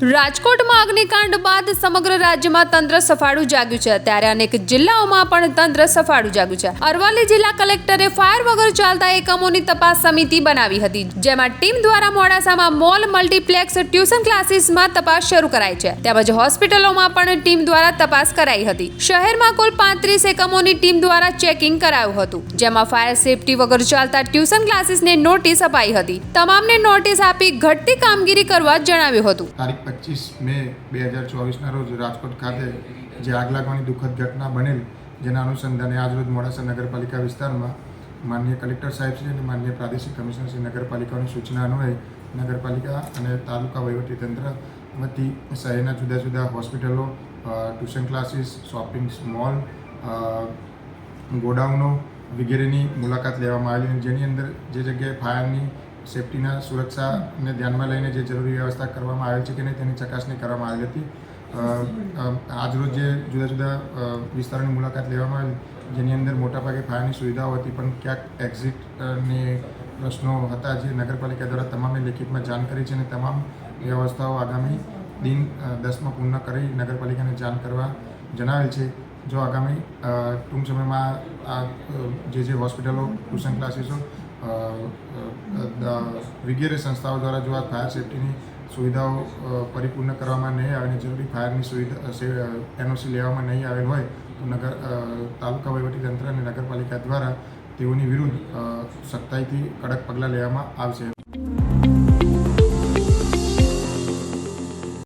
રાજકોટમાં અગ્નિકાંડ બાદ સમગ્ર રાજ્યમાં તંત્ર સફાળું જાગ્યું છે. ત્યારે અનેક જિલ્લાઓમાં પણ તંત્ર સફાળું જાગ્યું છે. અરવલ્લી જિલ્લા કલેક્ટરે ફાયર વગર ચાલતા એકમોની તપાસ સમિતિ બનાવી હતી, જેમાં ટીમ દ્વારા મોડાસામાં મોલ મલ્ટીપ્લેક્સ ટ્યુશન ક્લાસીસમાં તપાસ શરૂ કરાઈ છે. તેમજ હોસ્પિટલોમાં પણ ટીમ દ્વારા તપાસ કરાઈ હતી. શહેરમાં કુલ પાંત્રીસ એકમોની ટીમ દ્વારા ચેકિંગ કરાયું હતું, જેમાં ફાયર સેફટી વગર ચાલતા ટ્યુશન ક્લાસીસને નોટિસ અપાઈ હતી. તમામને નોટિસ આપી ઘટતી કામગીરી કરવા જણાવ્યું હતું. પચીસ મે બે હજાર ચોવીસના રોજ રાજકોટ ખાતે જે આગ લાગવાની દુઃખદ ઘટના બનેલ, જેના અનુસંધાને આજરોજ મોડાસા નગરપાલિકા વિસ્તારમાં માન્ય કલેક્ટર સાહેબ શ્રી અને માન્ય પ્રાદેશિક કમિશનર શ્રી નગરપાલિકાની સૂચના અન્વયે નગરપાલિકા અને તાલુકા વહીવટીતંત્ર વતી શહેરના જુદા જુદા હોસ્પિટલો ટ્યુશન ક્લાસીસ, શોપિંગ મોલ ગોડાઉનો વગેરેની મુલાકાત લેવામાં આવેલી જેની અંદર જે જગ્યાએ ફાયરની સેફટીના સુરક્ષાને ધ્યાનમાં લઈને જે જરૂરી વ્યવસ્થા કરવામાં આવેલ છે કે નહીં તેની ચકાસણી કરવામાં આવી હતી. આજરોજ જે જુદા જુદા વિસ્તારોની મુલાકાત લેવામાં આવી જેની અંદર મોટાભાગે ફાયરની સુવિધાઓ હતી, પણ ક્યાંક એક્ઝિટની પ્રશ્નો હતા જે નગરપાલિકા દ્વારા તમામે લેખિતમાં જાણ કરી છે અને તમામ વ્યવસ્થાઓ આગામી દિન દસમાં પૂર્ણ કરી નગરપાલિકાને જાણ કરવા જણાવેલ છે. જો આગામી ટૂંક સમયમાં આ જે જે હોસ્પિટલો, ટ્યુશન ક્લાસીસો વગેરે સંસ્થાઓ દ્વારા જો આ ફાયર સેફ્ટીની સુવિધાઓ પરિપૂર્ણ કરવામાં નહીં આવે અને જરૂરી ફાયરની સુવિધા એનઓસી લેવામાં નહીં આવેલ હોય, તો નગર તાલુકા વહીવટીતંત્ર અને નગરપાલિકા દ્વારા તેઓની વિરુદ્ધ સખ્તાઈથી કડક પગલાં લેવામાં આવશે.